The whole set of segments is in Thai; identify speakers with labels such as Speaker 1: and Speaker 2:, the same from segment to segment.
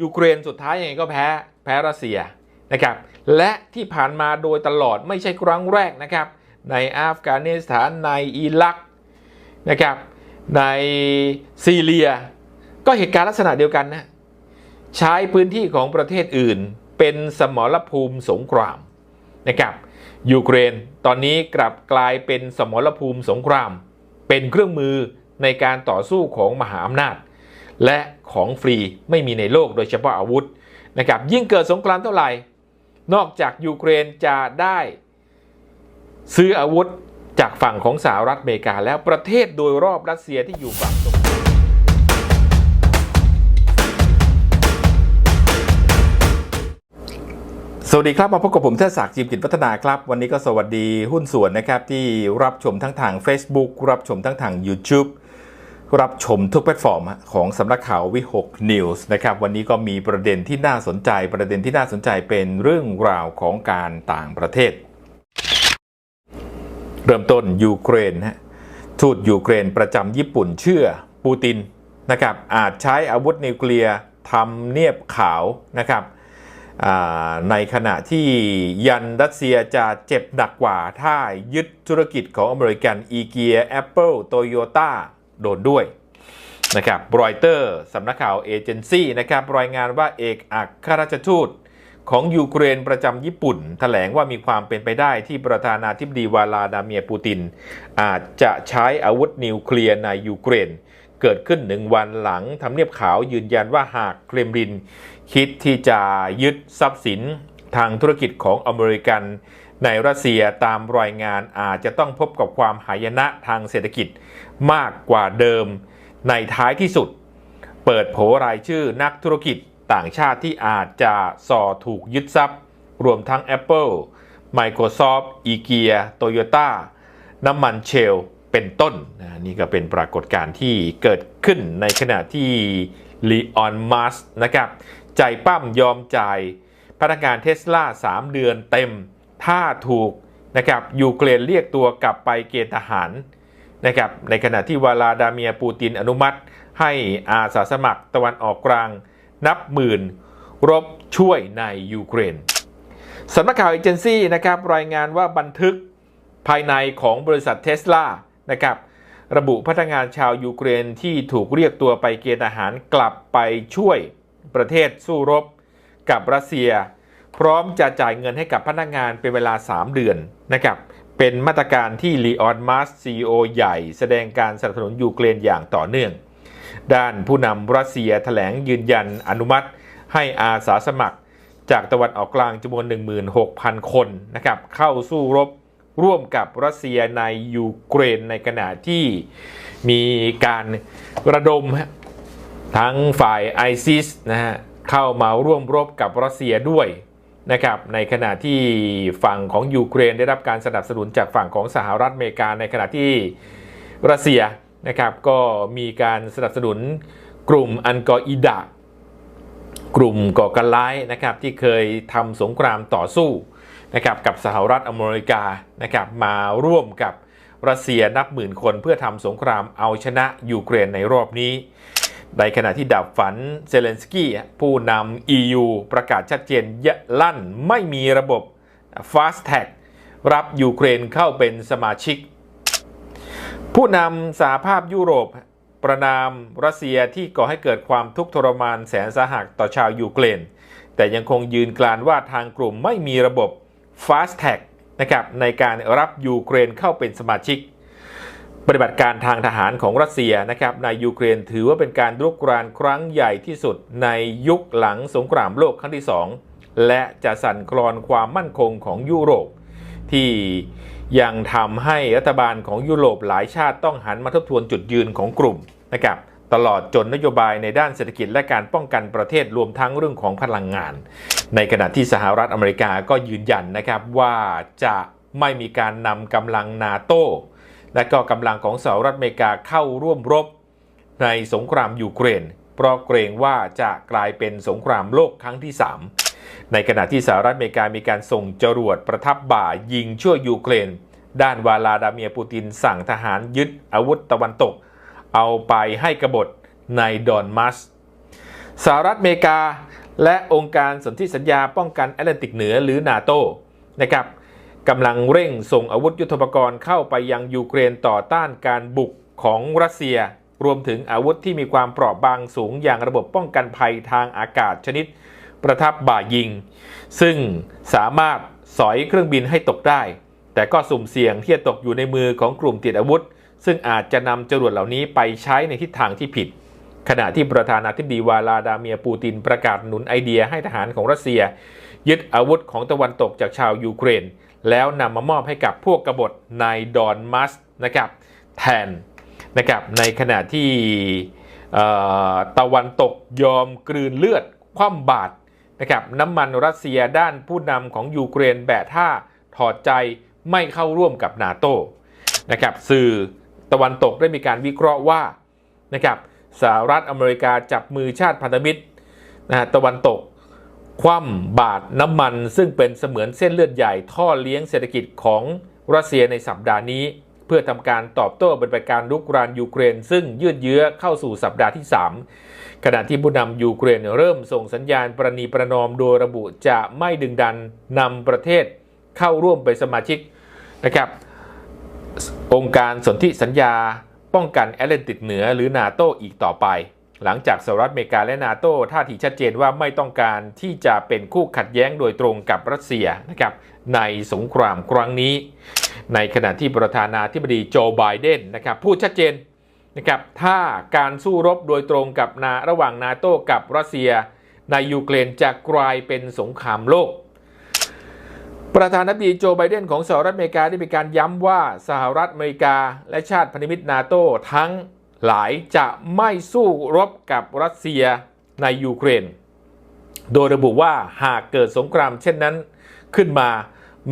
Speaker 1: ยูเครนสุดท้ายยังไงก็แพ้แพ้รัสเซียนะครับและที่ผ่านมาโดยตลอดไม่ใช่ครั้งแรกนะครับในอัฟกานิสถานในอิรักนะครับในซีเรีย ก็เหตุการณ์ลักษณะเดียวกันนะใช้พื้นที่ของประเทศอื่น เป็นสมรภูมิสงครามนะครับยูเครนตอนนี้กลับกลายเป็นสมรภูมิสงคราม เป็นเครื่องมือในการต่อสู้ของมหาอำนาจ และของฟรีไม่มีในโลกโดยเฉพาะอาวุธนะครับยิ่งเกิดสงครามเท่าไหร่ นอกจากยูเครนจะได้ซื้ออาวุธจากฝั่งของสหรัฐอเมริกาแล้วประเทศโดยรอบรัสเซียที่อยู่ฝั่งตรงสวัสดีครับมาพบกับผมเทศศักดิ์จิมกิจพัฒนาครับ วันนี้ก็สวัสดีหุ้นส่วนนะครับที่รับชมทั้งทาง Facebook รับชมทั้งทาง YouTube รับชมทุกแพลตฟอร์มของสำนักข่าววิหกนิวส์นะครับวันนี้ก็มีประเด็นที่น่าสนใจ ประเด็นที่น่าสนใจเป็นเรื่องราวของการต่างประเทศ เริ่มต้นยูเครนฮะทูตยูเครนประจำญี่ปุ่นเชื่อปูตินนะครับอาจใช้อาวุธนิวเคลียร์ทำเนียบขาวนะครับในขณะที่ยันรัสเซียจะเจ็บหนักกว่าถ้ายึดธุรกิจของอเมริกันอีเกียแอปเปิลโตโยต้า โดนด้วยนะครับรอยเตอร์สำนักข่าวเอเจนซี่นะครับรายงานว่าเอกอัครราชทูตของยูเครนประจำญี่ปุ่นแถลงว่ามีความเป็นไปได้ที่ประธานาธิบดีวาลาดาเมียปูติน อาจจะใช้อาวุธนิวเคลียร์ในยูเครน เกิดขึ้นหนึ่งวันหลังทำเนียบขาวยืนยันว่าหากเครมลิน คิดที่จะยึดทรัพย์สินทางธุรกิจของอเมริกัน ในรัสเซียตามรายงานอาจจะต้องพบกับความหายนะทางเศรษฐกิจมากกว่าเดิม ในท้ายที่สุด เปิดโผรายชื่อนักธุรกิจต่างชาติที่อาจจะส่อถูกยึดทรัพย์ รวมทั้ง Apple Microsoft IKEA Toyota น้ำมันเชลเป็นต้นนี่ก็เป็นปรากฏการณ์ที่เกิดขึ้นในขณะที่ลีออนมัสนะครับ ใจปั้มยอมจ่ายพนักงานเทสลา 3 เดือนเต็ม ถ้าถูกนะครับยูเครนเรียกตัวกลับไปเกณฑ์ทหารนะครับในขณะที่วลาดาเมียปูตินอนุมัติ ให้อาสาสมัครตะวันออกกลางนับหมื่น รบช่วยในยูเครนสำนักข่าวเอเจนซี่นะครับรายงานว่าบันทึกภายในของบริษัทเทสลานะครับระบุพนักงานชาวยูเครนที่ถูกเรียกตัวไปเกณฑ์ทหารกลับไปช่วยประเทศสู้รบกับรัสเซีย พร้อมจะจ่ายเงินให้กับพนักงานเป็นเวลา 3 เดือนนะครับเป็นมาตรการที่ลีออนมัสซีโอใหญ่ แสดงการสนับสนุนยูเครนอย่างต่อเนื่อง ด้านผู้นำรัสเซียแถลงยืนยันอนุมัติให้อาสาสมัคร จากตะวันออกกลางจำนวน 16,000 คนนะครับเข้าสู้รบร่วมกับรัสเซียในยูเครนในขณะที่มีการระดมทั้งฝ่ายไอซิสนะฮะเข้ามาร่วมรบกับรัสเซียด้วย นะครับในขณะที่ฝั่งของยูเครนได้รับการสนับสนุนจากฝั่งของสหรัฐอเมริกา ในขณะที่รัสเซียนะครับก็มีการสนับสนุนกลุ่มอันกออิดะ กลุ่มก่อการร้ายนะครับที่เคยทำสงครามต่อสู้นะครับกับสหรัฐอเมริกานะครับมาร่วมกับรัสเซียนับหมื่นคนเพื่อทำสงครามเอาชนะยูเครนในรอบนี้ ในขณะที่ดับฝันเซเลนสกี้ผู้นำ EU ประกาศชัดเจนยะลั่นไม่มีระบบ Fast Tag รับยูเครนเข้าเป็นสมาชิก ผู้นำสหภาพยุโรป ประนามรัสเซียที่ก่อให้เกิดความทุกข์ทรมานแสนสาหัสต่อชาวยูเครน แต่ยังคงยืนกรานว่าทางกลุ่มไม่มีระบบ Fast Tag นะครับในการรับยูเครนเข้าเป็นสมาชิก ปฏิบัติการทางทหารของรัสเซียนะครับในยูเครนถือว่าเป็นการรุกรานครั้งใหญ่ที่สุดในยุคหลังสงครามโลกครั้งที่ 2 และจะสั่นคลอนความมั่นคงของยุโรป ที่ยังทำให้รัฐบาลของยุโรปหลายชาติต้องหันมาทบทวนจุดยืนของกลุ่มนะครับตลอดจนนโยบายในด้านเศรษฐกิจและการป้องกันประเทศรวมทั้งเรื่องของพลังงาน ในขณะที่สหรัฐอเมริกาก็ยืนยันนะครับว่าจะไม่มีการนำกำลังนาโต และก็กำลังของสหรัฐอเมริกาเข้าร่วมรบ ในสงครามยูเครน เพราะเกรงว่าจะกลายเป็นสงครามโลกครั้งที่ 3 ในขณะที่สหรัฐอเมริกามีการส่งจรวดประทับบ่ายิงช่วยยูเครน ด้านวาลาดาเมียปูตินสั่งทหารยึดอาวุธตะวันตก เอาไปให้กบฏในดอนมัสสหรัฐอเมริกาและองค์การสนธิสัญญาป้องกันแอตแลนติกเหนือหรือนาโตนะครับ กำลังเร่งส่งอาวุธยุทโธปกรณ์เข้าไปยังยูเครนต่อต้านการบุกของรัสเซีย รวมถึงอาวุธที่มีความเปราะบางสูงอย่างระบบป้องกันภัยทางอากาศชนิดประทับบ่ายิง ซึ่งสามารถสอยเครื่องบินให้ตกได้ แต่ก็สุ่มเสี่ยงที่จะตกอยู่ในมือของกลุ่มติดอาวุธ ซึ่งอาจจะนำจรวดเหล่านี้ไปใช้ในทิศทางที่ผิด ขณะที่ประธานาธิบดีวาลาดาเมียปูตินประกาศหนุนไอเดียให้ทหารของรัสเซีย ยึดอาวุธของตะวันตกจากชาวยูเครน แล้วนำมามอบให้กับพวกกบฏนายดอนมัสนะครับแทนนะครับในขณะที่ตะวันตกยอมกลืนเลือดคว่ำบาตรนะครับน้ำมันรัสเซียด้านผู้นำของยูเครนแบะท่าถอดใจไม่เข้าร่วมกับนาโตนะครับสื่อตะวันตกได้มีการวิเคราะห์ว่านะครับสหรัฐอเมริกาจับมือชาติพันธมิตรนะฮะตะวันตก คว่ำบาทน้ำมันซึ่งเป็นเสมือนเส้นเลือดใหญ่ท่อเลี้ยงเศรษฐกิจของรัสเซียในสัปดาห์นี้ เพื่อทำการตอบโต้ปฏิบัติการลุกรานยูเครน ซึ่งยืดเยื้อเข้าสู่สัปดาห์ที่ 3 ขณะที่ผู้นำยูเครนเริ่มส่งสัญญาณประนีประนอมโดยระบุจะไม่ดึงดันนำประเทศเข้าร่วมเป็นสมาชิกนะครับองค์การสนธิสัญญาป้องกันแอตแลนติกเหนือหรือนาโตอีกต่อไป หลังจากสหรัฐอเมริกาและนาโต้ท่าทีชัดเจนว่าไม่ต้องการที่จะเป็นคู่ขัดแย้งโดยตรงกับรัสเซียนะครับในสงครามครั้งนี้ ในขณะที่ประธานาธิบดีโจไบเดนนะครับพูดชัดเจนนะครับถ้าการสู้รบโดยตรงกับนาระหว่างนาโต้กับรัสเซีย ในยูเครนจะกลายเป็นสงครามโลก ประธานาธิบดีโจไบเดนของสหรัฐอเมริกาได้มีการย้ำว่าสหรัฐอเมริกา และชาติพันธมิตรนาโต้ทั้ง หลายจะไม่สู้รบกับรัสเซียในยูเครน โดยระบุว่าหากเกิดสงครามเช่นนั้นขึ้นมา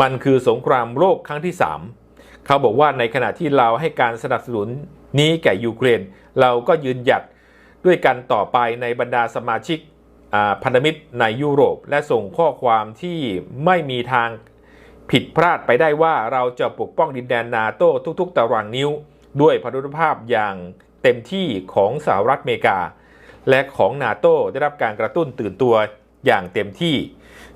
Speaker 1: มันคือสงครามโลกครั้งที่ 3 เขาบอกว่าในขณะที่เราให้การสนับสนุนนี้แก่ยูเครน เราก็ยืนหยัดด้วยกันต่อไปในบรรดาสมาชิกพันธมิตรในยุโรป และส่งข้อความที่ไม่มีทางผิดพลาดไปได้ว่าเราจะปกป้องดินแดนนาโต้ทุกๆ ตารางนิ้ว ด้วยพานุภาพอย่าง เต็มที่ของสหรัฐอเมริกา และของนาโตได้รับการกระตุ้นตื่นตัวอย่างเต็มที่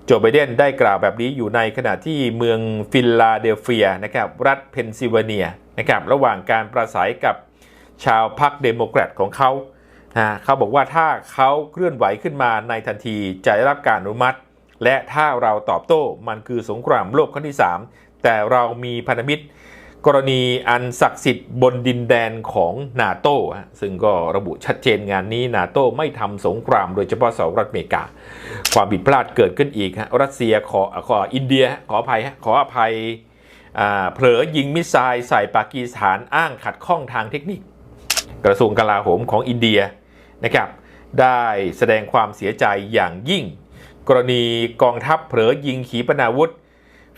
Speaker 1: โจไบเดนได้กล่าวแบบนี้อยู่ในขณะที่เมืองฟิลาเดลเฟียนะครับรัฐเพนซิลเวเนียนะครับระหว่างการประสัยกับชาวพรรคเดโมแครตของเขานะเขาบอกว่าถ้าเขาเคลื่อนไหวขึ้นมาในทันทีจะได้รับการอนุมัติ และถ้าเราตอบโต้มันคือสงครามโลกครั้งที่ 3 แต่เรามีพันธมิตร กรณีอันศักดิ์สิทธิ์บนดินแดนของนาโต้ซึ่งก็ระบุชัดเจนงานนี้นาโต้ไม่ทำสงคราม โดยเฉพาะสหรัฐอเมริกา ความผิดพลาดเกิดขึ้นอีกฮะรัสเซียขอขออินเดียขออภัยขออภัยอ่าเผลอยิงมิสไซล์ใส่ปากีสถานอ้างขัดข้องทางเทคนิค กระทรวงกลาโหมของอินเดียนะครับได้แสดงความเสียใจอย่างยิ่ง กรณีกองทัพเผลอยิงขีปนาวุธ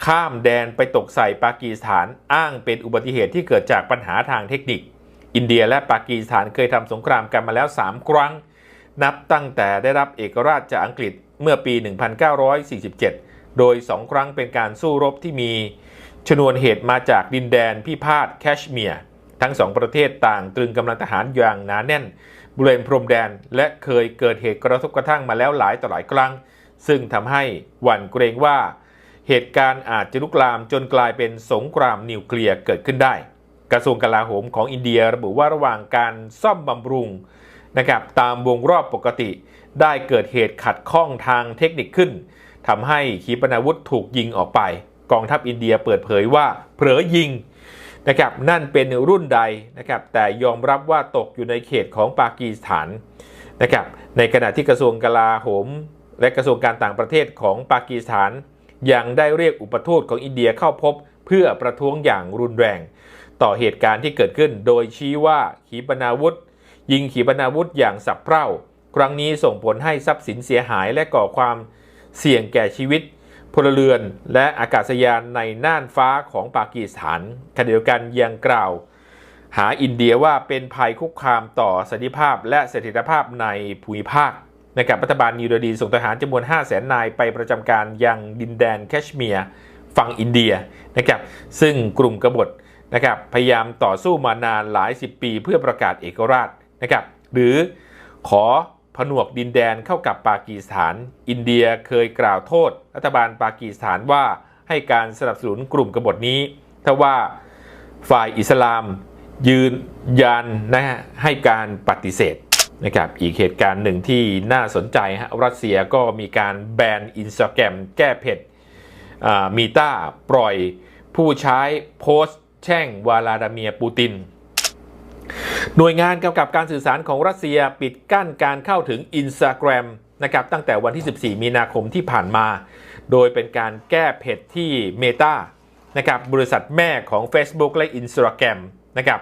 Speaker 1: ข้ามแดนไปตกใส่ปากีสถานอ้างเป็นอุบัติเหตุที่เกิดจากปัญหาทางเทคนิค อินเดียและปากีสถานเคยทำสงครามกันมาแล้ว 3 ครั้ง นับตั้งแต่ได้รับเอกราชจากอังกฤษเมื่อปี 1947 โดย 2 ครั้งเป็นการสู้รบที่มีชนวนเหตุมาจากดินแดนพิพาทแคชเมียร์ทั้งสองประเทศต่างตรึงกำลังทหารอย่างหนาแน่นบริเวณพรมแดนและเคยเกิดเหตุกระทบกระทั่งมาแล้วหลายต่อหลายครั้ง ซึ่งทำให้หวั่นเกรงว่า เหตุการณ์อาจจะลุกลามจนกลายเป็นสงครามนิวเคลียร์เกิดขึ้นได้ กระทรวงกลาโหมของอินเดียระบุว่าระหว่างการซ่อมบำรุงนะครับตามวงรอบปกติ ได้เกิดเหตุขัดข้องทางเทคนิคขึ้นทำให้ขีปนาวุธถูกยิงออกไป กองทัพอินเดียเปิดเผยว่าเผลอยิงนะครับนั่นเป็นรุ่นใดนะครับแต่ยอมรับว่าตกอยู่ในเขตของปากีสถานนะครับในขณะที่กระทรวงกลาโหม และกระทรวงการต่างประเทศของปากีสถาน ยังได้เรียกอุปทูตของอินเดียเข้าพบ เพื่อประท้วงอย่างรุนแรง ต่อเหตุการณ์ที่เกิดขึ้น โดยชี้ว่าขีปนาวุธ ยิงขีปนาวุธอย่างสับเปร่า ครั้งนี้ส่งผลให้ทรัพย์สินเสียหายและก่อความเสี่ยงแก่ชีวิตพลเรือนและอากาศยานในน่านฟ้าของปากีสถานขณะเดียวกันยังกล่าว หาอินเดียว่าเป็นภัยคุกคามต่อสันติภาพและเสถียรภาพในภูมิภาค นะครับรัฐบาลนิวเดลีส่งทหารจำนวน 5 0 0แสนนายไปประจำการยังดินแดนแคชเมียร์ฝั่งอินเดียนะครับซึ่งกลุ่มกบฏนะครับพยายามต่อสู้มานานหลาย 10 ปีเพื่อประกาศเอกราชนะครับหรือขอผนวกดินแดนเข้ากับปากีสถาน อินเดียเคยกล่าวโทษ รัฐบาลปากีสถานว่าให้การสนับสนุนกลุ่มกบฏนี้ทว่าฝ่ายอิสลามยืนยันนะฮะให้การปฏิเสธ นะครับอีกเหตุการณ์หนึ่งที่น่าสนใจฮะรัสเซียก็มีการแบนอินสตาแกรมแก้เผ็ดมีต้าปล่อยผู้ใช้โพสต์แช่งวาลาดาเมียปูติน หน่วยงานกำกับการสื่อสารของรัสเซียปิดกั้นการเข้าถึง Instagram นะครับตั้งแต่วันที่ 14 มีนาคมที่ผ่านมา โดยเป็นการแก้เผ็ดที่ Meta นะครับบริษัทแม่ของ Facebook และ Instagram นะครับ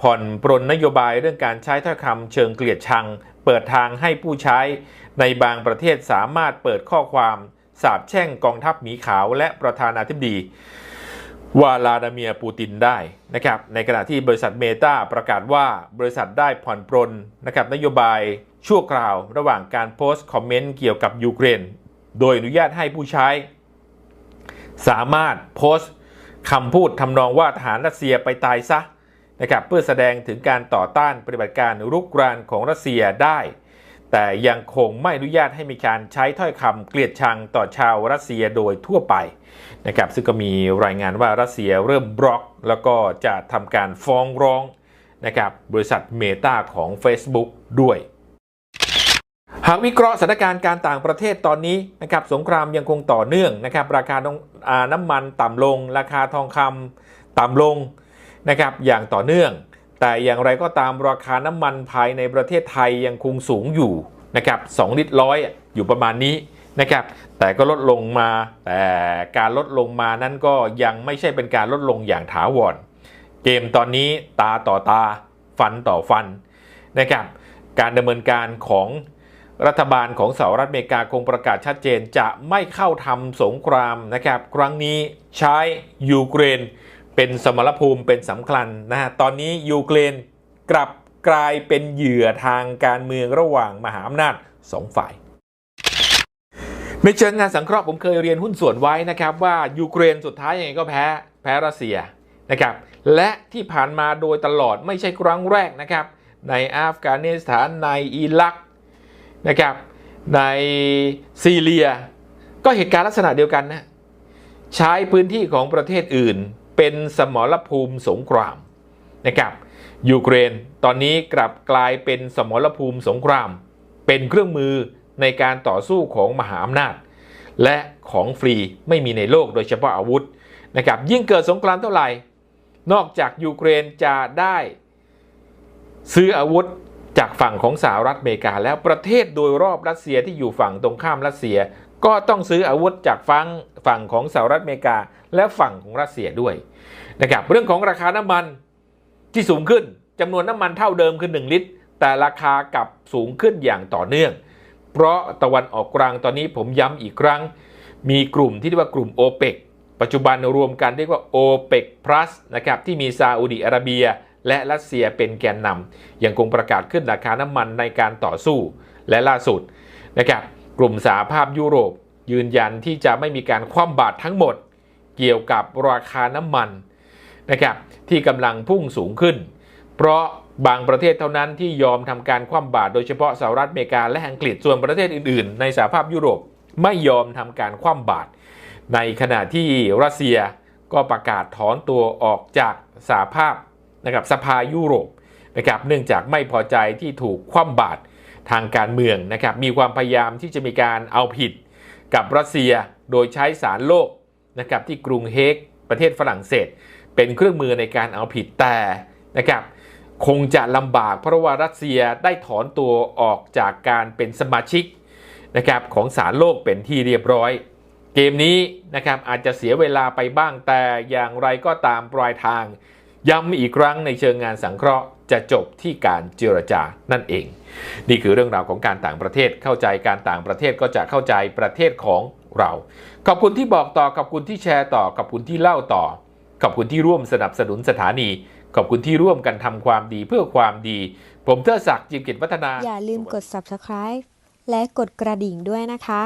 Speaker 1: ผ่อนปรนนโยบายเรื่องการใช้ถ้อยคำเชิงเกลียดชัง เปิดทางให้ผู้ใช้ ในบางประเทศสามารถเปิดข้อความสาบแช่งกองทัพหมีขาวและประธานาธิบดีวลาดาเมียร์ปูตินได้นะครับในขณะที่บริษัทเมตาประกาศว่าบริษัทได้ผ่อนปรนนะครับนโยบายชั่วคราว ระหว่างการโพสต์คอมเมนต์เกี่ยวกับยูเครน โดยอนุญาตให้ผู้ใช้ สามารถโพสต์คำพูดทำนองว่าทหารรัสเซียไปตายซะ นะครับเพื่อแสดงถึงการต่อต้านปฏิบัติการรุกรานของรัสเซียได้ แต่ยังคงไม่อนุญาตให้มีการใช้ถ้อยคำเกลียดชังต่อชาวรัสเซียโดยทั่วไปนะครับซึ่งก็มีรายงานว่ารัสเซียเริ่มบล็อก แล้วก็จะทำการฟ้องร้องนะครับบริษัทเมตาของ Facebook ด้วยหากวิเคราะห์สถานการณ์การต่างประเทศตอนนี้นะครับสงครามยังคงต่อเนื่องนะครับราคาน้ำมันต่ำลง ราคาทองคำต่ำลง นะครับอย่างต่อเนื่อง แต่อย่างไรก็ตามราคาน้ำมันภายในประเทศไทยยังคงสูงอยู่นะครับ2ลิตรร้อยอยู่ประมาณนี้นะครับแต่ก็ลดลงมาแต่การลดลงมานั้นก็ยังไม่ใช่เป็นการลดลงอย่างถาวรเกมตอนนี้ตาต่อตาฟันต่อฟันนะครับการดำเนินการของรัฐบาลของสหรัฐอเมริกาคงประกาศชัดเจนจะไม่เข้าทำสงครามนะครับ ครั้งนี้ใช้ยูเครน เป็นสมรภูมิเป็นสำคัญนะฮะตอนนี้ยูเครนกลับกลายเป็นเหยื่อทางการเมืองระหว่างมหาอำนาจสองฝ่ายในเชิงงานสังเคราะห์ผมเคยเรียนหุ้นส่วนไว้นะครับว่ายูเครนสุดท้ายยังไงก็แพ้แพ้รัสเซียนะครับและที่ผ่านมาโดยตลอดไม่ใช่ครั้งแรกนะครับ ในอัฟกานิสถานในอิรักนะครับในซีเรีย ก็เหตุการณ์ลักษณะเดียวกันนะใช้พื้นที่ของประเทศอื่น เป็นสมรภูมิสงครามนะครับยูเครนตอนนี้กลับกลายเป็นสมรภูมิสงคราม เป็นเครื่องมือในการต่อสู้ของมหาอำนาจ และของฟรีไม่มีในโลกโดยเฉพาะอาวุธนะครับยิ่งเกิดสงครามเท่าไหร่ นอกจากยูเครนจะได้ซื้ออาวุธจากฝั่งของสหรัฐอเมริกาแล้วประเทศโดยรอบรัสเซียที่อยู่ฝั่งตรงข้ามรัสเซีย ก็ต้องซื้ออาวุธจากฝั่งฝั่งของสหรัฐอเมริกา และฝั่งของรัสเซียด้วยนะครับเรื่องของราคาน้ำมันที่สูงขึ้นจำนวนน้ำมันเท่าเดิมคือ 1 ลิตร แต่ราคากลับสูงขึ้นอย่างต่อเนื่อง เพราะตะวันออกกลางตอนนี้ผมย้ำอีกครั้ง มีกลุ่มที่เรียกว่ากลุ่มโอเปกปัจจุบันรวมกันเรียกว่า o p e ป plus นะครับที่มีซาอุดิอาระเบีย และรัสเซียเป็นแกนนำยังคงประกาศขึ้นราคาน้ำมันในการต่อสู้และล่าสุดนะครับ กลุ่มสาภาพยุโรป ยืนยันที่จะไม่มีการคว่ำบาตรทั้งหมด เกี่ยวกับราคาน้ำมันนะครับที่กำลังพุ่งสูงขึ้น เพราะบางประเทศเท่านั้นที่ยอมทำการคว่ำบาตรโดยเฉพาะสหรัฐอเมริกาและอังกฤษส่วนประเทศอื่น ๆ ในสหภาพยุโรปไม่ยอมทำการคว่ำบาตรในขณะที่รัสเซียก็ประกาศถอนตัวออกจากสหภาพนะครับสภายุโรปนะครับเนื่องจากไม่พอใจที่ถูกคว่ำบาตร ทางการเมืองนะครับมีความพยายามที่จะมีการเอาผิดกับรัสเซียโดยใช้สารโลกนะครับที่กรุงเฮกประเทศฝรั่งเศส เป็นเครื่องมือในการเอาผิดแต่นะครับคงจะลำบากเพราะว่ารัสเซียได้ถอนตัวออกจากการเป็นสมาชิกนะครับของศาลโลกเป็นที่เรียบร้อย เกมนี้นะครับอาจจะเสียเวลาไปบ้างแต่อย่างไรก็ตามปลายทาง ย้ำอีกครั้งในเชิงงานสังเคราะห์จะจบที่การเจรจานั่นเอง นี่คือเรื่องราวของการต่างประเทศเข้าใจการต่างประเทศก็จะเข้าใจประเทศของเรา ขอบคุณที่บอกต่อขอบคุณที่แชร์ต่อขอบคุณที่เล่าต่อ ขอบคุณที่ร่วมสนับสนุนสถานี ขอบคุณที่ร่วมกันทำความดีเพื่อความดี ผมเทอศักดิ์จิมกิจวัฒนา
Speaker 2: อย่าลืมกด subscribe และกดกระดิ่งด้วยนะคะ